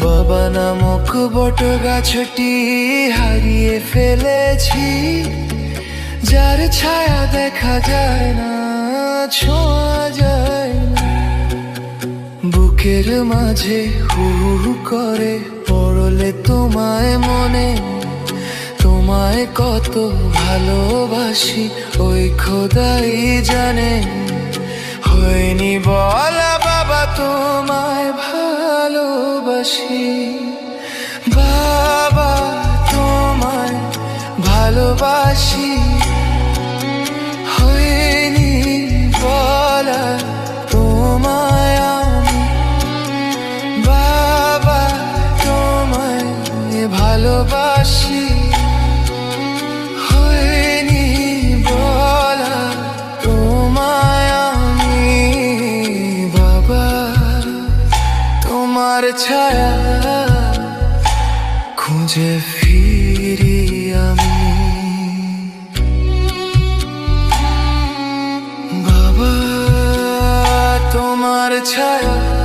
বাবা নামক বট গাছটি হারিয়ে ফেলেছি, যার ছায়া দেখা যায় না, ছোঁয়া যায় না। বুকের মাঝে হু হু করে পড়লে তোমায় মনে, তোমায় কত ভালোবাসি, ওই খোদাই জানে। হয়নি বলা ভালোবাসি। বাবা তোমায় ভালোবাসি। হয়নি বলা তোমায় আমি। বাবা তোমায় ভালোবাসি। তোমার ছায়া খুঁজে ফিরি আমি। বাবা তোমার ছায়া